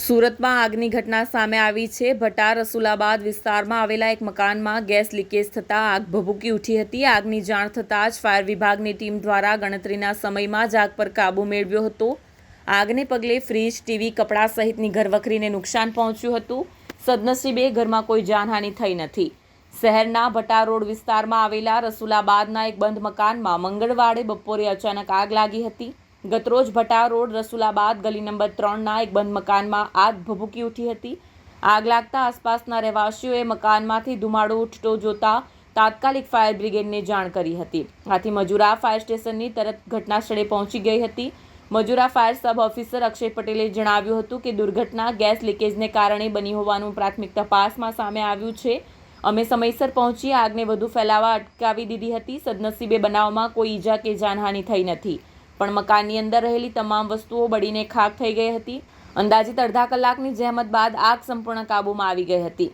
સુરતમાં આગની ઘટના સામે આવી છે. ભટાર રસુલાબાદ વિસ્તારમાં આવેલા એક મકાનમાં ગેસ લીકેજ થતાં આગ ભભૂકી ઉઠી હતી. આગની જાણ થતાં જ ફાયર વિભાગની ટીમ દ્વારા ગણતરીના સમયમાં જ આગ પર કાબૂ મેળવ્યો હતો. આગને પગલે ફ્રીજ, ટીવી, કપડાં સહિતની ઘરવખરીને નુકસાન પહોંચ્યું હતું. સદનસીબે ઘરમાં કોઈ જાનહાનિ થઈ નથી. શહેરના ભટાર રોડ વિસ્તારમાં આવેલા રસુલાબાદના એક બંધ મકાનમાં મંગળવારે બપોરે અચાનક આગ લાગી હતી. ગતરોજ ભટાર રોડ રસુલાબાદ ગલી નંબર ત્રણના એક બંધ મકાનમાં આગ ભભૂકી ઉઠી હતી. આગ લાગતા આસપાસના રહેવાસીઓએ મકાનમાંથી ધુમાડો ઉઠતો જોતા તાત્કાલિક ફાયર બ્રિગેડને જાણ કરી હતી. આથી મજુરા ફાયર સ્ટેશનની તરત ઘટના સ્થળે પહોંચી ગઈ હતી. Majura fire sub officer Akshay પટેલે જણાવ્યું હતું કે દુર્ઘટના ગેસ લીકેજને કારણે બની હોવાનું પ્રાથમિક તપાસમાં સામે આવ્યું છે. અમે સમયસર પહોંચી આગને વધુ ફેલાવા અટકાવી દીધી હતી. સદનસીબે બનાવમાં કોઈ ઈજા કે જાનહાનિ થઈ નથી. પણ મકાનની અંદર રહેલી તમામ વસ્તુઓ બળીને ખાક થઈ ગઈ હતી. અંદાજિત અડધા કલાકની જહેમત બાદ આગ સંપૂર્ણ કાબૂમાં આવી ગઈ હતી.